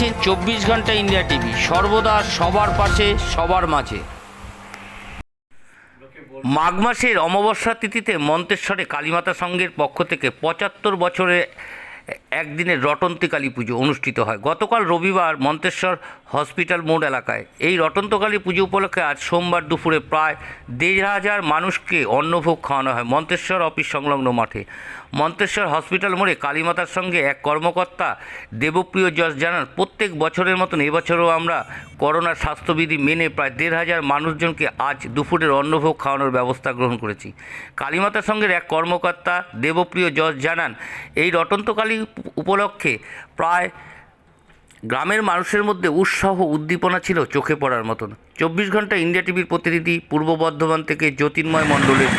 দেখছেন চব্বিশ ঘণ্টা ইন্ডিয়া টিভি। সর্বদা সবার পাশে, সবার মাঝে। মাঘ মাসের অমাবস্যা তিথিতে মন্তেশ্বরে কালীমাতা সংঘের পক্ষ থেকে পঁচাত্তর বছরে একদিনের রটন্তী কালী পুজো অনুষ্ঠিত হয়। গতকাল রবিবার মন্তেশ্বর হসপিটাল মোড় এলাকায়। এই রটন্তকালী পুজো উপলক্ষে আজ সোমবার দুপুরে প্রায় দেড় হাজার মানুষকে অন্নভোগ খাওয়ানো হয় মন্তেশ্বর অফিস সংলগ্ন মাঠে। মন্তেশ্বর হসপিটাল মোড়ে কালীমাতার সঙ্গে এক কর্মকর্তা দেবপ্রিয় যশ জানান, প্রত্যেক বছরের মতন এবছরও আমরা করোনার স্বাস্থ্যবিধি মেনে প্রায় দেড় হাজার মানুষজনকে আজ দুপুরের অন্নভোগ খাওয়ানোর ব্যবস্থা গ্রহণ করেছি। কালীমাতার সঙ্গে এক কর্মকর্তা দেবপ্রিয় যশ জানান, এই রটন্তকালী উপলক্ষে প্রায় গ্রামের মানুষের মধ্যে উৎসাহ উদ্দীপনা ছিল চোখে পড়ার মতন। চব্বিশ ঘণ্টা ইন্ডিয়া টিভির প্রতিনিধি, পূর্ব বর্ধমান থেকে জ্যোতির্ময় মণ্ডলের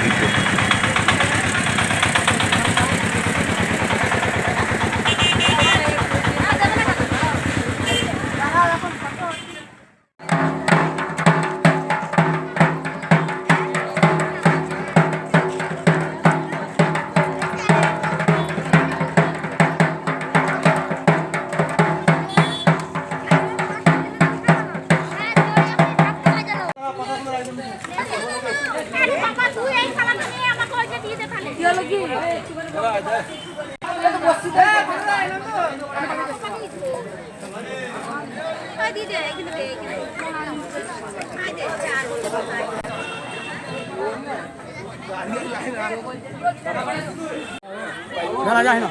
চার জানা যায় না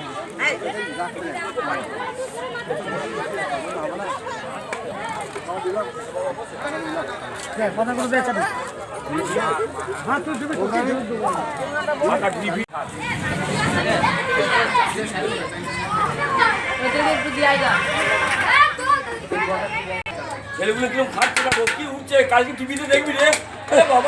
ছেলেগুলো কীরকম খাচ্ছে না কি উঠছে? কালকে টিভিতে দেখবি রে। বাবা